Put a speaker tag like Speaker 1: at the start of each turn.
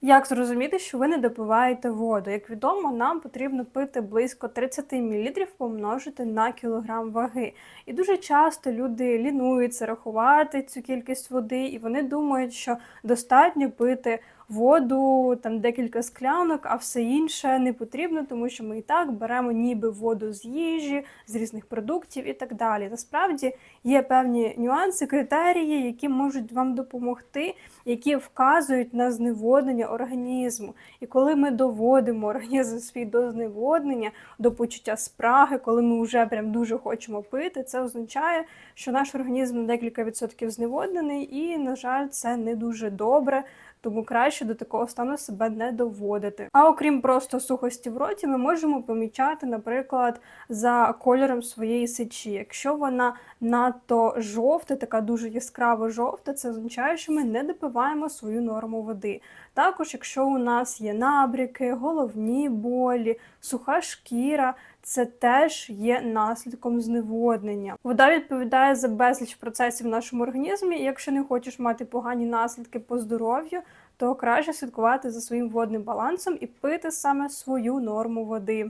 Speaker 1: Як зрозуміти, що ви не допиваєте воду? Як відомо, нам потрібно пити близько 30 мл помножити на кілограм ваги. І дуже часто люди лінуються рахувати цю кількість води, і вони думають, що достатньо пити воду, там декілька склянок, а все інше не потрібно, тому що ми і так беремо ніби воду з їжі, з різних продуктів і так далі. Насправді є певні нюанси, критерії, які можуть вам допомогти, які вказують на зневоднення організму. І коли ми доводимо організм свій до зневоднення, до почуття спраги, коли ми вже прям дуже хочемо пити, це означає, що наш організм на декілька відсотків зневоднений, і, на жаль, це не дуже добре. Тому краще до такого стану себе не доводити. А окрім просто сухості в роті, ми можемо помічати, наприклад, за кольором своєї сечі. Якщо вона надто жовта, така дуже яскраво жовта, це означає, що ми не допиваємо свою норму води. Також, якщо у нас є набряки, головні болі, суха шкіра, це теж є наслідком зневоднення. Вода відповідає за безліч процесів в нашому організмі, і якщо не хочеш мати погані наслідки по здоров'ю, то краще слідкувати за своїм водним балансом і пити саме свою норму води.